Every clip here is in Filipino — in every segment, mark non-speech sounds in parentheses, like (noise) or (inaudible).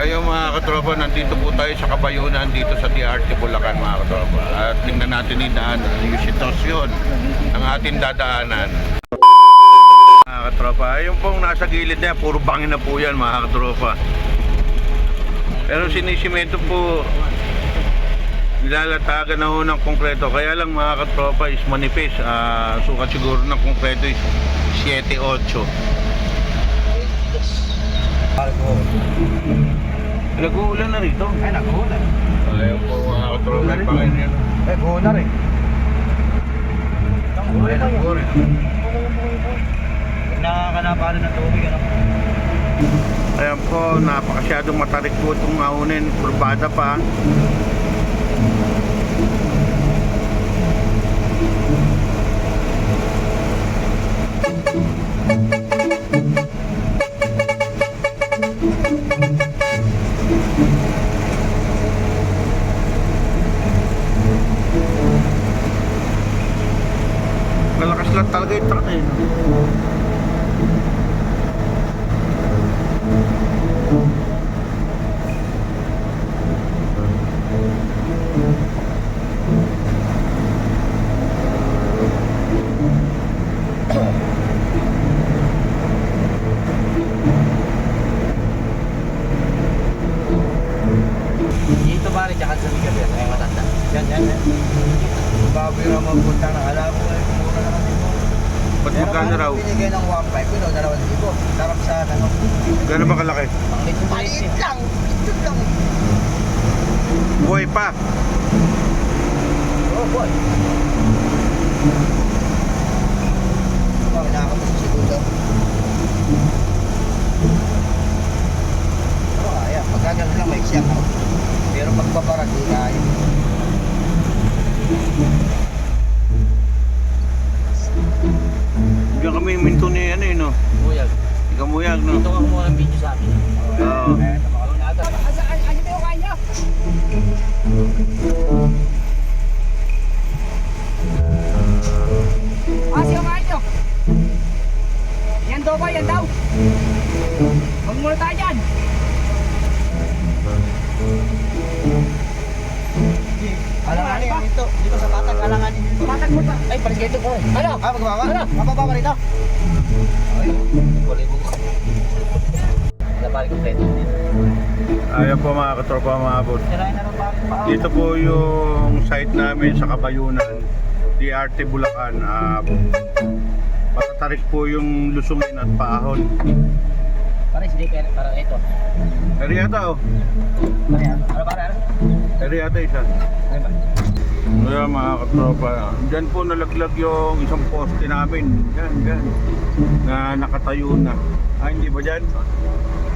Ayun mga katropa, nandito po tayo sa Kabayunan dito sa DRT Bulacan mga katropa. At tingnan natin yung daan, yung sitwasyon ng ating dadaanan. Mga katropa, ayun pong nasa gilid na puro bangin na po yan mga katropa. Pero sinisimento po, nilalatagan na ho ng konkreto. Kaya lang mga katropa is manipis. Ah, sukat siguro ng konkreto is 7-8. Nag-uulan na rito. Ay, nag-uulan. Ayaw po mga katropa, pangin yan. Eh, guulan rin. Ay, naku rin. Nakakanapalan ng tubig, ano? Ayan po, napakasyadong matarik po itong maunin. Kurbada pa. Malakas lang talaga yung truck eh. Dito ba rin, tsaka sa gabi, ay matanda. Yan, yan, yan. Baboy na magpunta na. Alam ko, eh, mura naman dito. Ba't magkano raw? Binigay ng 1.5, yun, dalawang libo. Sarap sa, ano, Gano'n ba kalaki? maliit lang. Ito lang. Buhay pa. Oh, boy. Ano ba, nakakamusta si Dudo? Pero kaya, pagkagano lang, may siyak ako. Pero pagpapara, di kaya. Diyan ni ano eh, no? Buyag. Ikamuyag, no? Ito ka kumuha ng video sa akin. Oo. Ah, siya kain nyo. Yan daw ba? Yan daw. Huwag muna tayo dyan. Alanganin yan ito. Dito sa patag, alanganin dito. Patag mo pa. Ay, pares kayo ito. Ano? Ah, magbawa? Ano? Mababa pa rito. Ay, kulay mo. Labari kompleto dito. Ayan po mga katropa mga pa. Dito po yung site namin sa Kabayunan. DRT Bulacan. Ah, patatarik po yung lusungin at paahon. Pares, di kaya parang ito. Eriata oh. Ano yan? Ano para? Ano? Isa. Ano ba? Kaya mga katropa, dyan po nalaglag yung isang poste namin. Yan, yan. Na nakatayo na. Ah, hindi ba dyan?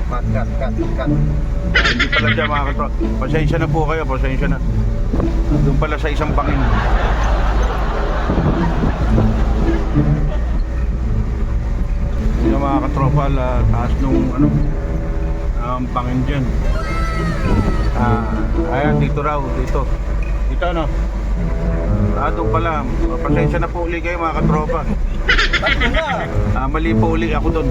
Cut, cut, cut, cut. Ah, hindi pala dyan mga katropa. Pasensya na po kayo, pasensya na. Doon pala sa isang bangin. Yung mga katropa, la, taas nung ano, ang bangin dyan. Ah, ayan, dito raw, dito. Dito ano? Doon pala. Pasensya na po uli kayo mga katropa. (laughs) Ah, mali po uli ako doon.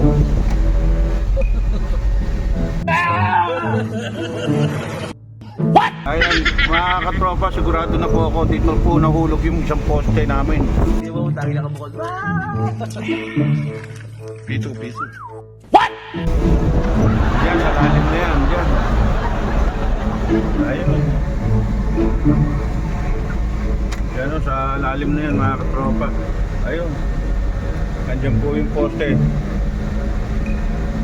What? Ayan, mga katropa, sigurado na po ako. Dito po nahulog yung isang poste namin. Hindi mo utangin ako bukod. Piso, piso. Sa lalim na yan, mga katropa. Ayun. Andyan po yung poste.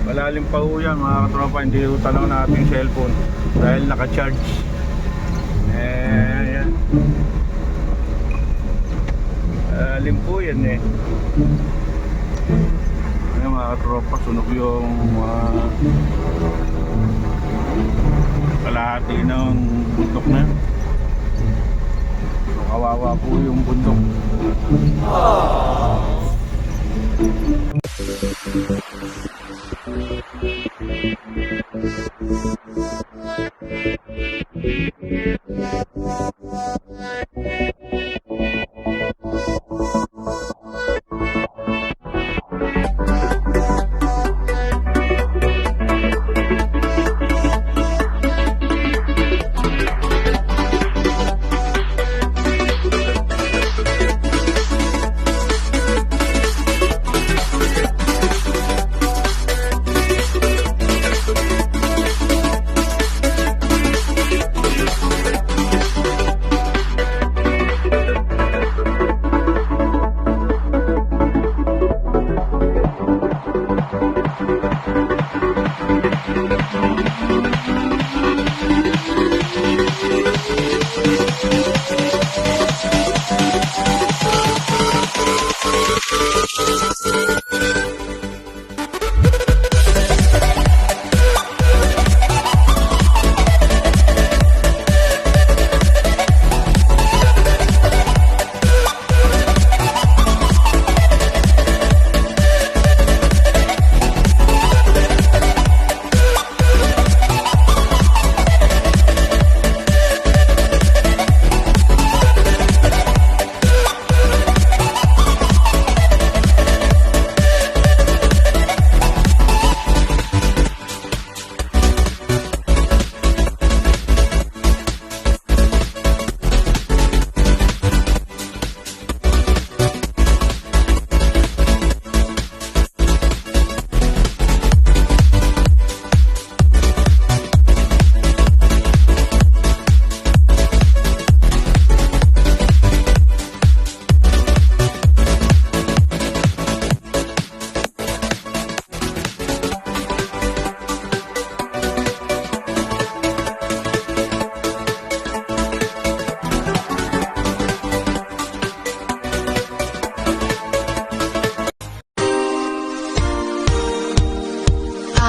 Malalim pa ho yan, mga katropa. Hindi ho tanaw na ating cellphone. Dahil naka-charge. Eh, yan. Malalim po yan eh. Ayun mga katropa, sunog yung uh, kalahati ng bundok na. Kawawa po yung bundok.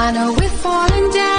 I know we're falling down.